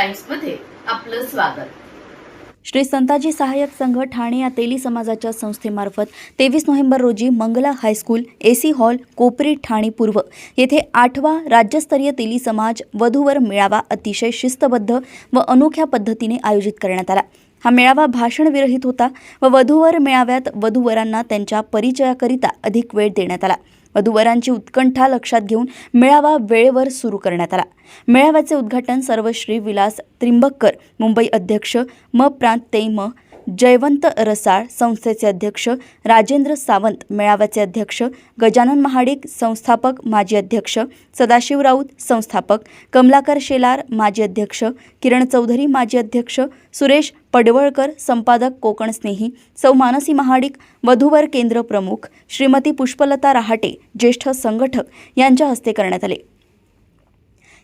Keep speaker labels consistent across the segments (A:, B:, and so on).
A: टाइम्समध्ये आपलं स्वागत.
B: श्री संताजी सहाय्यक संघ ठाणे या तेली समाजाच्या संस्थेमार्फत तेवीस नोव्हेंबर रोजी Mangala high school AC hall Kopri Thane पूर्व येथे आठवा राज्यस्तरीय तेली समाज वधूवर मेळावा अतिशय शिस्तबद्ध व अनोख्या पद्धतीने आयोजित करण्यात आला. हा मेळावा भाषणविरहित होता व वधूवर मेळाव्यात वधूवरांना त्यांच्या परिचयाकरिता अधिक वेळ देण्यात आला. वधूवरांची उत्कंठा लक्षात घेऊन मेळावा वेळेवर सुरू करण्यात आला. मेळाव्याचे उद्घाटन सर्वश्री विलास त्रिंबककर मुंबई अध्यक्ष म. प्रांत ते म. जयवंत रसाळ संस्थेचे अध्यक्ष राजेंद्र सावंत मेळाव्याचे अध्यक्ष गजानन महाडिक संस्थापक माजी अध्यक्ष सदाशिव राऊत संस्थापक कमलाकर शेलार माजी अध्यक्ष किरण चौधरी माजी अध्यक्ष सुरेश पडवळकर संपादक कोकण स्नेही सौ मानसी महाडिक वधूवर केंद्र प्रमुख श्रीमती पुष्पलता रहाटे ज्येष्ठ संघटक यांच्या हस्ते करण्यात आले.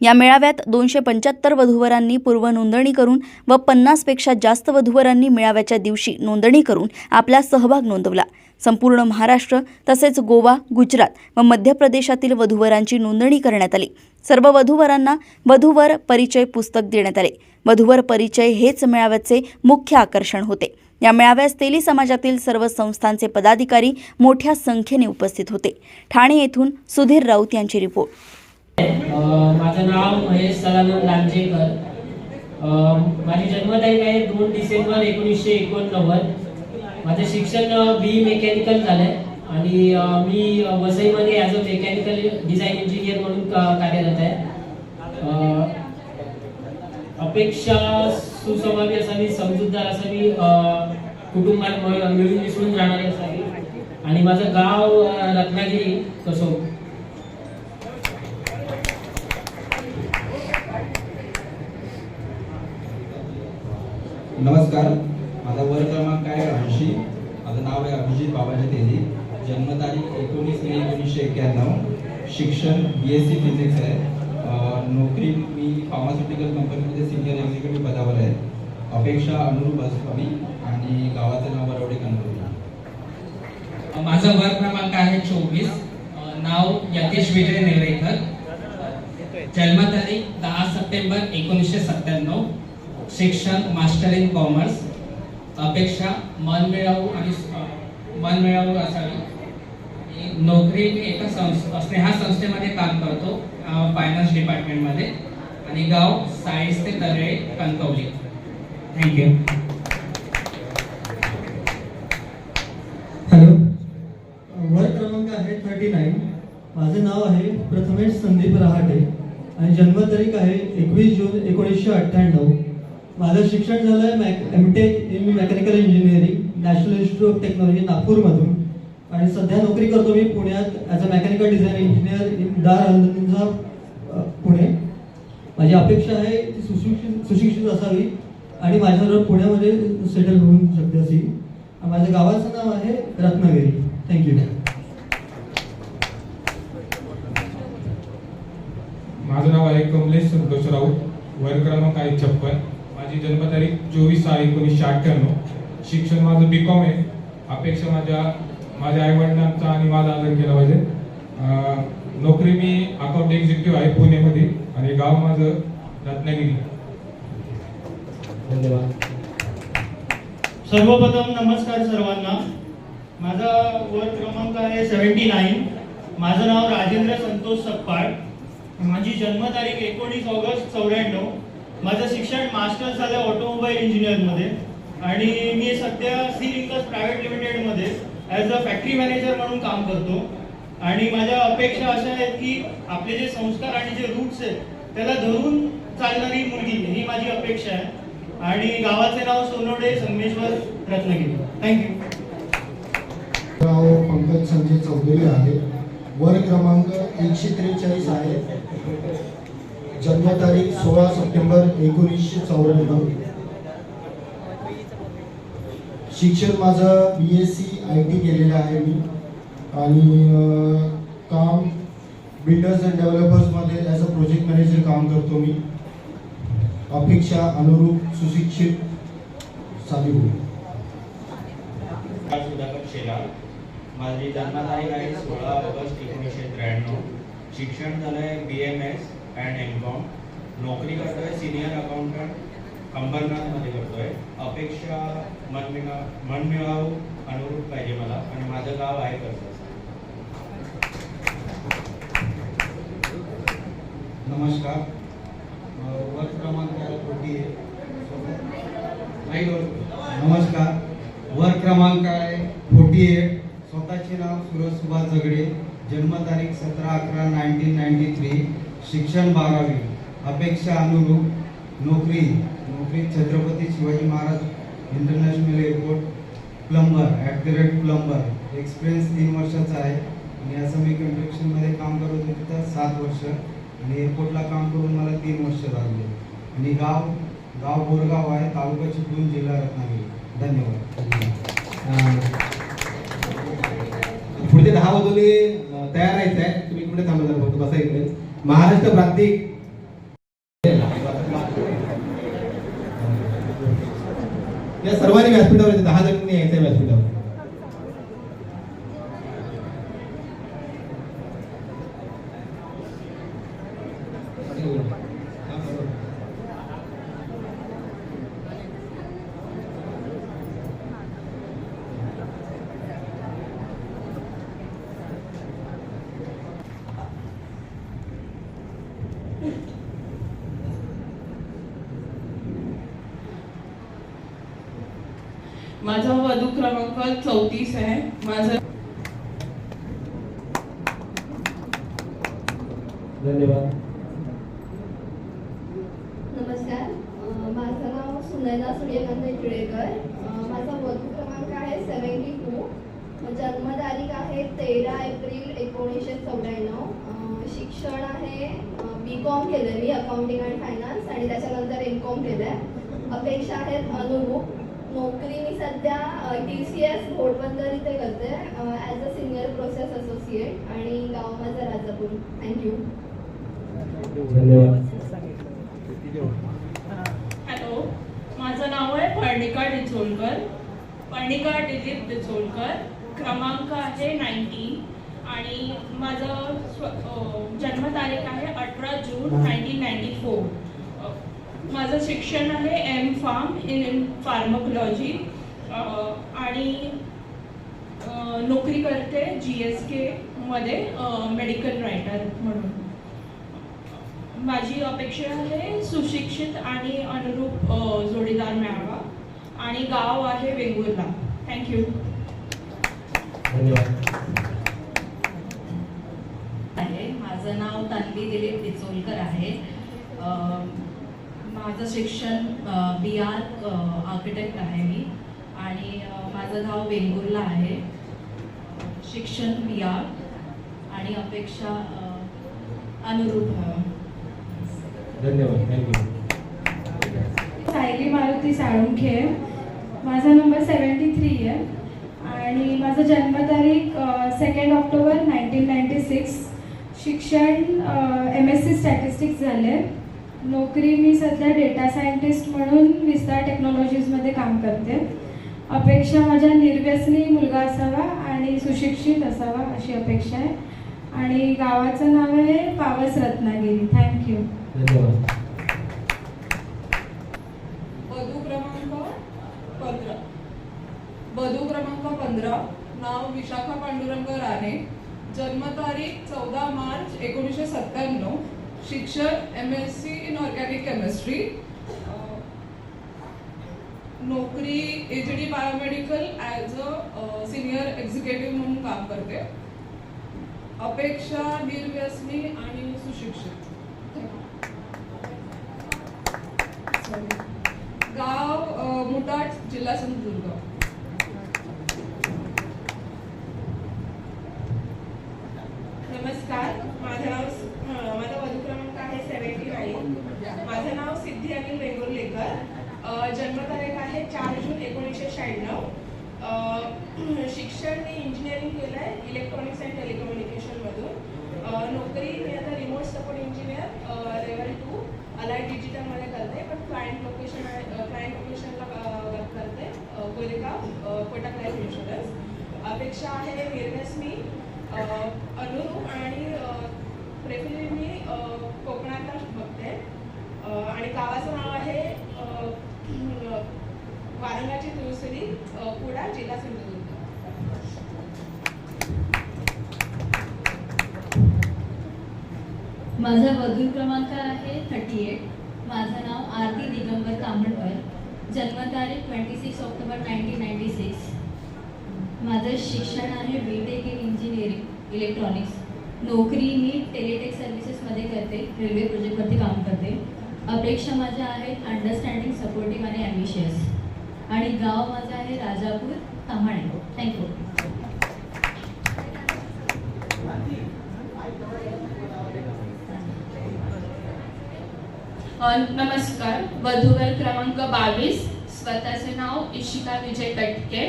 B: या मेळाव्यात दोनशे पंच्याहत्तर वधूवरांनी पूर्व नोंदणी करून व पन्नासपेक्षा जास्त वधूवरांनी मेळाव्याच्या दिवशी नोंदणी करून आपला सहभाग नोंदवला. संपूर्ण महाराष्ट्र तसेच गोवा गुजरात व मध्य प्रदेशातील वधूवरांची नोंदणी करण्यात आली. सर्व वधूवरांना वधूवर परिचय पुस्तक देण्यात आले. वधूवर परिचय हेच मेळाव्याचे मुख्य आकर्षण होते. या मेळाव्यास तेली समाजातील सर्व संस्थांचे पदाधिकारी मोठ्या संख्येने उपस्थित होते. ठाणे येथून सुधीर राऊत यांची रिपोर्ट.
C: माझं नाव महेश सदानंद लांजेकर. माझी जन्मतारीख आहे दोन डिसेंबर एकोणीसशे एकोणनव्वद. माझं शिक्षण बी मेकॅनिकल झालं आहे आणि मी वसईमध्ये as a mechanical design engineer म्हणून कार्यरत आहे. अपेक्षा सुसंवादी असावी समजूतदार असावी कुटुंबात मिळून मिसळून राहणारी असावी. आणि माझं गाव रत्नागिरी कसो
D: नमस्कार. माझा वर क्रमांक आहे? ऐंशी माझं नाव आहे अभिजित बाबाजी तेली. जन्मतारीख एकोणीस मे एकोणीसशे एक्क्याण्णव शिक्षण बी एस सी फिजिक्स आहे. नोकरी मी फार्मास्युटिकल कंपनीमध्ये सिनियर एक्झिक्युटिव्ह पदावर आहे. अपेक्षा अनुरूप असावी आणि गावाचं नाव बरोडे कणकवली
E: माझा वर क्रमांक आहे चोवीस. नाव यतीश विजय नेवरेकर जन्मतारीख दहा सप्टेंबर एकोणीसशे सत्त्याण्णव. शिक्षण मास्टर इन कॉमर्स अपेक्षा मनमिळावू आणि मनमिळावू असावी. नोकरी मी एका संस्थ स्नेहा संस्थेमध्ये काम करतो फायनान्स डिपार्टमेंटमध्ये आणि गाव सायन्स ते दरे कणकवली. थँक्यू
F: हॅलो वर्ग क्रमांक आहे थर्टी नाईन माझं नाव आहे प्रथमेश संदीप रहाटे. आणि जन्मतारीख आहे एकवीस जून एकोणीसशे अठ्ठ्याण्णव. माझं शिक्षण झालं आहे Mac M tech in mechanical engineering national institute of technology नागपूरमधून. आणि सध्या नोकरी करतो मी पुण्यात as a mechanical design engineer in दार हंजा पुणे. माझी अपेक्षा आहे ती सुशिक्षित सुशिक्षित असावी आणि माझ्याबरोबर पुण्यामध्ये सेटल होऊ शकते अशी माझ्या गावाचं नाव आहे रत्नागिरी. थँक्यू
G: माझं नाव आहे कमलेश संतोष राऊत. वय क्रमांक आहे छप्पन. माझी जन्मतारीख चोवीस सहा एकोणीसशे अठ्ठ्याण्णव. शिक्षण माझं बी कॉम आहे. अपेक्षा माझ्या माझ्या आईवडिलांचा आणि माझा आदर केला पाहिजे. नोकरी मी अकाउंट एक्झिक्युटिव्ह आहे पुणेमध्ये आणि गाव माझं रत्नागिरी.
C: धन्यवाद.
H: सर्वप्रथम नमस्कार सर्वांना. माझा वर्ग क्रमांक आहे सेवन्टी नाईन. माझं नाव राजेंद्र संतोष सप्पाड माझी जन्मतारीख एकोणीस ऑगस्ट चौऱ्याण्णव. माझं शिक्षण मास्टर्स झालं ऑटोमोबाईल इंजिनिअरमध्ये. आणि मी सध्या सी लिंकस प्रायव्हेट लिमिटेडमध्ये ॲज अ फॅक्टरी मॅनेजर म्हणून काम करतो. आणि माझ्या अपेक्षा अशा आहेत की आपले जे संस्कार आणि जे रूट्स आहेत त्याला धरून चालणारी मुलगी ही माझी अपेक्षा आहे. आणि गावाचे नाव सोनोडे संगमेश्वर रत्नागिरी. थँक्यू
I: नाव पंकज संजय चौधरी आहे. वर क्रमांक एकशे त्रेचाळीस आहे. जन्मतारीख सोळा सप्टेंबर एकोणीसशे चौऱ्याण्णव. शिक्षण माझं B S C I T केलेलं आहे मी. आणि काम बिल्डर्स अँड डेव्हलपर्समध्ये ॲज अ प्रोजेक्ट मॅनेजर काम करतो मी. अपेक्षा अनुरूप सुशिक्षित साधी होईल.
J: सुधाकर शेलार माझी जन्मतारीख आहे सोळा ऑगस्ट एकोणीसशे त्र्याण्णव. शिक्षण झालं आहे B M S and M com नोकरी आहे सिनियर अकाउंटंट अंबरनाथमध्ये करतो आहे अपेक्षा मनमिळा मनमिळाऊ अनुरूप पाहिजे मला आणि माझं गाव आहे करतो
D: नमस्कार. अ, वर्ग क्रमांक फोर्टी नमस्कार. वर्ग क्रमांक आहे फोर्टी एट स्वतःचे नाव सुरज सुभाष झगडे. जन्मतारीख सतरा अकरा नाईन्टीन नाईन्टी थ्री शिक्षण बारावी. अपेक्षा अनुरूप नोकरी नोकरी Chhatrapati Shivaji Maharaj international airport plumber at the rate plumber experience तीन वर्षाचा आहे आणि असं मी कन्स्ट्रक्शनमध्ये काम करत होतो तिथं सात वर्ष. आणि एअरपोर्टला काम करून मला तीन वर्ष लागले. आणि गाव गाव बोरगाव आहे तालुका चिपळूण जिल्हा रत्नागिरी. धन्यवाद.
K: पुढचे दहा वाजवले तयार राहायचं आहे तुम्ही कुठे थांबा फक्त बसा इकडे. महाराष्ट्र प्रांतिक. या सर्वांनी व्यासपीठावर दहा जणांनी यायचं आहे व्यासपीठावर.
L: माझा वधू क्रमांक चौतीस आहे. माझं
K: धन्यवाद.
M: नमस्कार. अं, माझं नाव सुनैना सूर्यकांत इकडेकर अं, माझा वधू क्रमांक आहे सेवन्टी टू. जन्मतारीख आहे तेरा एप्रिल एकोणीसशे चौऱ्याण्णव. अं, शिक्षण आहे बी कॉम केलं मी अकाउंटिंग आणि फायनान्स आणि त्याच्यानंतर एम कॉम केलं आहे अपेक्षा आहेत अनुरूप. नोकरी मी सध्या टी सी एस घोडबंदर इथे करते as a senior process associate आणि गाव माझं राजापूर थँक्यू
L: हॅलो माझं नाव आहे पर्णिका डिचोलकर. पर्णिका दिलीप डिचोलकर. क्रमांक आहे नाईन्टीन आणि माझं जन्मतारीख आहे अठरा जून नाईन्टीन नाईन्टी फोर. माझं शिक्षण आहे एम फार्म इन फार्मकोलॉजी आणि नोकरी करते जी एस केमध्ये मेडिकल रायटर म्हणून. माझी अपेक्षा आहे सुशिक्षित आणि अनुरूप जोडीदार मिळावा. आणि गाव आहे वेंगुर्ला. थँक्यू
K: धन्यवाद.
N: आहे. माझं नाव तन्वी दिलीप डिचोलकर आहे. माझं शिक्षण बी आर आर्किटेक्ट आहे मी. आणि माझं गाव वेंगुर्ला आहे. शिक्षण बी आर आणि अपेक्षा अनुरूप
K: धन्यवाद. Thank you
O: Sayali Maruti Salunkhe. माझा नंबर सेवन्टी थ्री आहे. आणि माझं जन्मतारीख second October nineteen ninety six शिक्षण एम एस सी स्टॅटिस्टिक्स झाले. नोकरी मी सध्या डेटा सायंटिस्ट म्हणून विस्तार टेक्नॉलॉजीजमध्ये काम करते. अपेक्षा माझ्या निर्व्यसनी मुलगा असावा आणि सुशिक्षित असावा अशी अपेक्षा आहे. आणि गावाचं नाव आहे पावस रत्नागिरी. थँक्यू
K: धन्यवाद.
L: वधू क्रमांक पंधरा. वधू क्रमांक पंधरा नाव विशाखा पांडुरंग राणे. जन्मतारीख चौदा मार्च एकोणीसशे सत्त्याण्णव. शिक्षण M S C in organic chemistry नोकरी H D biomedical as a senior executive म्हणून काम करते. अपेक्षा निर्व्यसनी आणि सुशिक्षित. गाव अ, मुटाट जिल्हा सिंधुदुर्ग नमस्कार माझं नाव अ, माझा वधू क्रमांक आहे सेवन्टी नाईन माझं नाव अनिल वेंगुर्लेकर जन्मतारीख आहे चार जून एकोणीसशे शहाण्णव. शिक्षण मी इंजिनिअरिंग केलं आहे इलेक्ट्रॉनिक्स अँड टेलिकम्युनिकेशनमधून नोकरी मी आता remote support engineer level two अलाय डिजिटलमध्ये करते पण क्लायंट लोकेशन आहे क्लायंट लोकेशनला वर्क करते अ, कोरेगाव कोटक लाईफ इन्शुरन्स अपेक्षा आहे निर्व्यसनी मी. अनुरूप आणि प्रेफरली मी कोकणातच बघते. आणि गावाचं नाव आहे वारंगाची तुळसरी कुडा जिल्हा सिंधुदुर्ग.
P: माझा वधू क्रमांक आहे थर्टी एट माझं नाव आरती दिगंबर तामणकर जन्मतारीख twenty six October nineteen ninety six माझं शिक्षण आहे B tech in engineering electronics नोकरी मी टेलिटेक सर्व्हिसेसमध्ये करते रेल्वे प्रोजेक्टवरती काम करते. अपेक्षा माझ्या आहेत अंडरस्टँडिंग सपोर्टिव्ह आणि ॲम्बिशियस आणि गाव माझं आहे राजापूर ताम्हाणे थँक्यू
Q: नमस्कार. वधूवर क्रमांक बावीस स्वतःचे नाव इशिका विजय कटके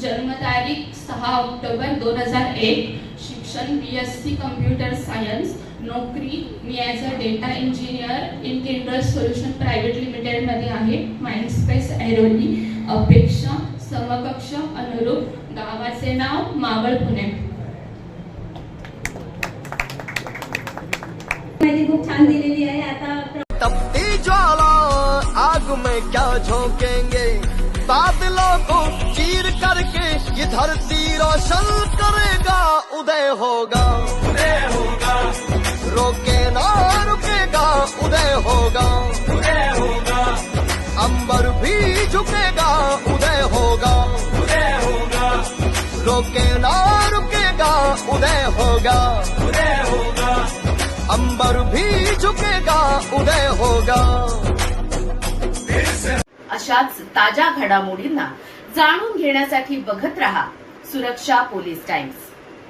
Q: जन्मतारीख सहा ऑक्टोबर दोन हजार एक. शिक्षण B S C computer science नोकरी मी as a data engineer in kinder solution private लिमिटेडमध्ये आहे. माइंडस्पेस ऐरोली अपेक्षा समकक्ष अनुरूप गावाचे नाव मावळ पुणे.
R: माहिती खूप छान दिलेली आहे. आता
S: तपती ज्वाला आग में क्या झोंकेंगे? बादलों को करके ये धरती रोशन करेगा उदय होगा। उदय होगा। रोके ना रुकेगा उदय होगा। उदय होगा। अंबर भी झुकेगा उदय होगा। उदय होगा। रोके ना रुकेगा उदय होगा। उदय होगा। अंबर भी झुकेगा उदय होगा।
A: अशाच ताज्या घडामोडींना जाणून घेण्यासाठी बघत रहा सुरक्षा पोलीस टाइम्स.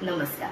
A: नमस्कार.